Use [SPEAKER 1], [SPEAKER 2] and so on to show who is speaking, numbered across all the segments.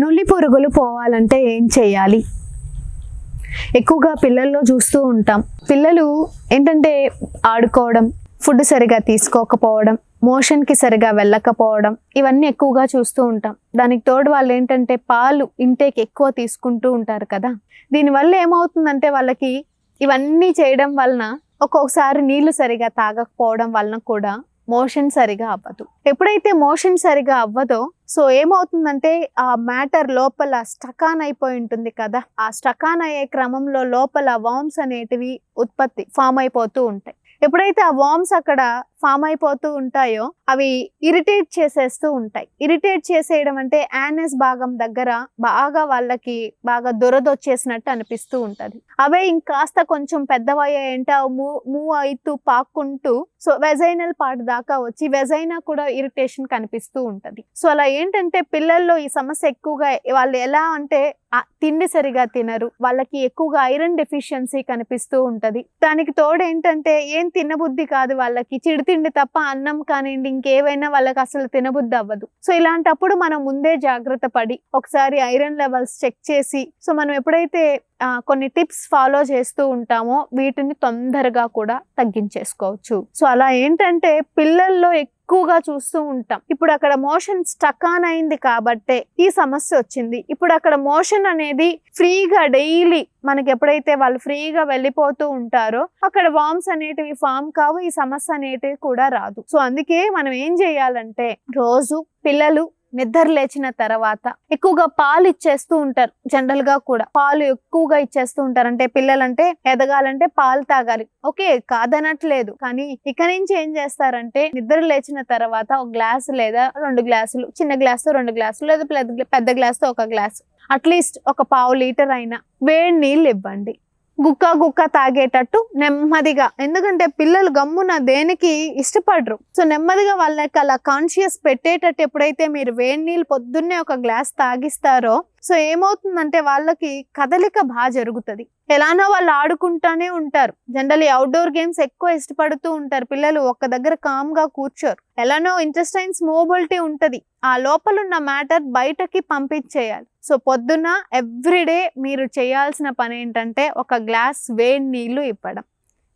[SPEAKER 1] నుల్లి పురుగులు పోవాలంటే ఏం చేయాలి? ఎక్కువగా పిల్లల్లో చూస్తూ ఉంటాం. పిల్లలు ఏంటంటే ఆడుకోవడం ఫుడ్ సరిగా తీసుకోకపోవడం మోషన్కి సరిగా వెళ్ళకపోవడం ఇవన్నీ ఎక్కువగా చూస్తూ ఉంటాం. దానికి తోడు వాళ్ళు ఏంటంటే పాలు ఇంటేక్ ఎక్కువ తీసుకుంటూ ఉంటారు కదా. దీనివల్ల ఏమవుతుందంటే వాళ్ళకి ఇవన్నీ చేయడం వలన ఒక్కొక్కసారి నీళ్ళు సరిగా తాగకపోవడం వలన కూడా మోషన్ సరిగా అవ్వదు. ఎప్పుడైతే మోషన్ సరిగా అవ్వదో సో ఏమవుతుందంటే ఆ మ్యాటర్ లోపల స్టకాన్ అయిపోయి ఉంటుంది కదా. ఆ స్టకాన్ అయ్యే క్రమంలో లోపల వామ్స్ అనేటివి ఉత్పత్తి ఫామ్ అయిపోతూ ఉంటాయి. ఎప్పుడైతే ఆ వామ్స్ అక్కడ ఫామ్ అయిపోతూ ఉంటాయో అవి ఇరిటేట్ చేసేస్తూ ఉంటాయి. ఇరిటేట్ చేసేయడం అంటే యానస్ భాగం దగ్గర బాగా వాళ్ళకి బాగా దొరదొచ్చేసినట్టు అనిపిస్తూ ఉంటది. అవే ఇంకాస్త కొంచెం పెద్దవయ్యాయంటే అవి మూవ్ మూవ్ అవుతూ పాక్కుంటూ సో వెజైనల్ పార్ట్ దాకా వచ్చి వెజైనా కూడా ఇరిటేషన్ కనిపిస్తూ ఉంటది. సో అలా ఏంటంటే పిల్లల్లో ఈ సమస్య ఎక్కువగా వాళ్ళు ఎలా అంటే తిండి సరిగా తినరు. వాళ్ళకి ఎక్కువగా ఐరన్ డెఫిషియన్సీ కనిపిస్తూ ఉంటది. దానికి తోడు ఏంటంటే ఏం తినబుద్ధి కాదు వాళ్ళకి. చిడి తిండి తప్ప అన్నం కానివ్వండి ఇంకేవైనా వాళ్ళకి అసలు తినబుద్ధి అవ్వదు సో ఇలాంటప్పుడు మనం ముందే జాగ్రత్త పడి ఒకసారి ఐరన్ లెవెల్స్ చెక్ చేసి సో మనం ఎప్పుడైతే కొన్ని టిప్స్ ఫాలో చేస్తూ ఉంటామో వీటిని తొందరగా కూడా తగ్గించేసుకోవచ్చు. సో అలా ఏంటంటే పిల్లల్లో ఎక్కువగా చూస్తూ ఉంటాం. ఇప్పుడు అక్కడ మోషన్ స్టక్ ఆన్ అయింది కాబట్టే ఈ సమస్య వచ్చింది. ఇప్పుడు అక్కడ మోషన్ అనేది ఫ్రీగా డైలీ మనకి ఎప్పుడైతే వాళ్ళు ఫ్రీగా వెళ్ళిపోతూ ఉంటారో అక్కడ వామ్స్ అనేటివి ఫామ్ కావు. ఈ సమస్య అనేటివి కూడా రాదు. సో అందుకే మనం ఏం చేయాలంటే రోజు పిల్లలు నిద్ర లేచిన తర్వాత ఎక్కువగా పాలు ఇచ్చేస్తూ ఉంటారు జనరల్గా కూడా. పాలు ఎక్కువగా ఇచ్చేస్తూ ఉంటారు. అంటే పిల్లలంటే ఎదగాలంటే పాలు తాగాలి. ఓకే కాదనట్లేదు. కానీ ఇక నుంచి ఏం చేస్తారంటే నిద్ర లేచిన తర్వాత ఒక గ్లాస్ లేదా రెండు గ్లాసులు చిన్న గ్లాస్ రెండు గ్లాసులు లేదా పెద్ద గ్లాసుతో ఒక గ్లాస్. అట్లీస్ట్ ఒక పావు లీటర్ అయినా వేడి నీళ్ళు ఇవ్వండి. గుక్క గుక్క తాగేటట్టు నెమ్మదిగా. ఎందుకంటే పిల్లలు గమ్మున దేనికి ఇష్టపడరు. సో నెమ్మదిగా వాళ్ళకి అలా కాన్షియస్ పెట్టేటట్టు ఎప్పుడైతే మీరు వేడి నీళ్ళు పొద్దున్నే ఒక గ్లాస్ తాగిస్తారో సో ఏమవుతుందంటే వాళ్ళకి కదలిక బాగా జరుగుతుంది. ఎలానో వాళ్ళు ఆడుకుంటానే ఉంటారు. జనరల్లీ అవుట్డోర్ గేమ్స్ ఎక్కువ ఇష్టపడుతూ ఉంటారు. పిల్లలు ఒక్క దగ్గర కామ్గా కూర్చోరు. ఎలానో ఇంటెస్టైన్స్ మోబిలిటీ ఉంటుంది. ఆ లోపల ఉన్న మ్యాటర్ బయటకి పంపించేయాలి. సో పొద్దున్న ఎవ్రీడే మీరు చేయాల్సిన పని ఏంటంటే ఒక గ్లాస్ వేడి నీళ్ళు ఇవ్వడం.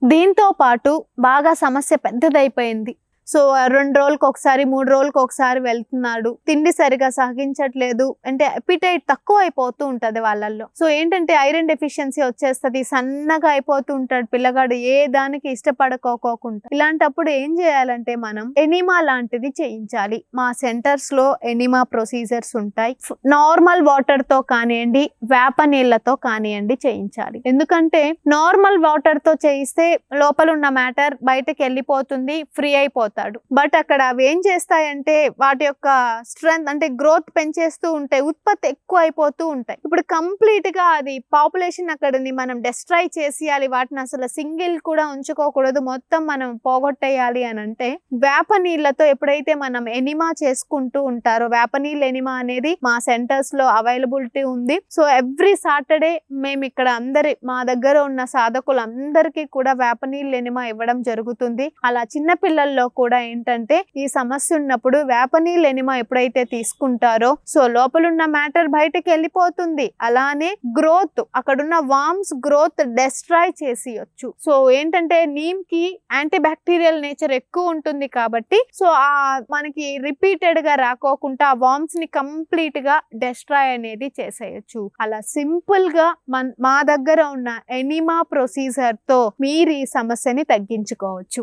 [SPEAKER 1] దీంతో పాటు బాగా సమస్య పెద్దదైపోయింది. సో రెండు రోజులకు ఒకసారి మూడు రోజులకు ఒకసారి వెళ్తున్నాడు. తిండి సరిగా సహించట్లేదు అంటే అపిటైట్ తక్కువ అయిపోతూ ఉంటది వాళ్ళల్లో. సో ఏంటంటే ఐరన్ డెఫిషియన్సీ వచ్చేస్తది సన్నగా అయిపోతూ ఉంటాడు పిల్లగాడు ఏ దానికి ఇష్టపడకోకుండా ఇలాంటప్పుడు ఏం చేయాలంటే మనం ఎనిమా లాంటిది చేయించాలి. మా సెంటర్స్లో ఎనిమా ప్రొసీజర్స్ ఉంటాయి. నార్మల్ వాటర్తో కానివ్వండి వేప నీళ్ళతో కానివ్వండి చేయించాలి. ఎందుకంటే నార్మల్ వాటర్తో చేయిస్తే లోపల ఉన్న మ్యాటర్ బయటకు వెళ్ళిపోతుంది ఫ్రీ చేస్తాడు. బట్ అక్కడ అవి ఏం చేస్తాయంటే వాటి యొక్క స్ట్రెంగ్త్ అంటే గ్రోత్ పెంచేస్తూ ఉంటాయి ఉత్పత్తి ఎక్కువ అయిపోతూ ఉంటాయి. ఇప్పుడు కంప్లీట్గా అది పాపులేషన్ అక్కడని మనం డెస్ట్రాయ్ చేసేయాలి వాటిని అసలు సింగిల్ కూడా ఉంచుకోకూడదు మొత్తం మనం పోగొట్టేయాలి అని అంటే వేప నీళ్ళతో ఎప్పుడైతే మనం ఎనిమా చేసుకుంటూ ఉంటారో వేప నీళ్ళు ఎనిమా అనేది మా సెంటర్స్లో అవైలబిలిటీ ఉంది. సో ఎవ్రీ సాటర్డే మేము ఇక్కడ అందరి మా దగ్గర ఉన్న సాధకులు అందరికీ కూడా వేప నీళ్ళు ఎనిమా ఇవ్వడం జరుగుతుంది. అలా చిన్న పిల్లల్లో కూడా ఏంటంటే ఈ సమస్య ఉన్నప్పుడు వేప నీళ్ళు ఎనిమా ఎప్పుడైతే తీసుకుంటారో సో లోపలున్న మ్యాటర్ బయటకి వెళ్ళిపోతుంది. అలానే గ్రోత్ అక్కడున్న వామ్స్ గ్రోత్ డెస్ట్రాయ్ చేసియొచ్చు. సో ఏంటంటే నీమ్కి యాంటీ బ్యాక్టీరియల్ నేచర్ ఎక్కువ ఉంటుంది కాబట్టి సో ఆ మనకి రిపీటెడ్గా రాకోకుండా ఆ వామ్స్ని కంప్లీట్గా డెస్ట్రాయ్ అనేది చేసేయచ్చు. అలా సింపుల్గా మన మా దగ్గర ఉన్న ఎనిమా ప్రొసీజర్తో మీరు ఈ సమస్యని తగ్గించుకోవచ్చు.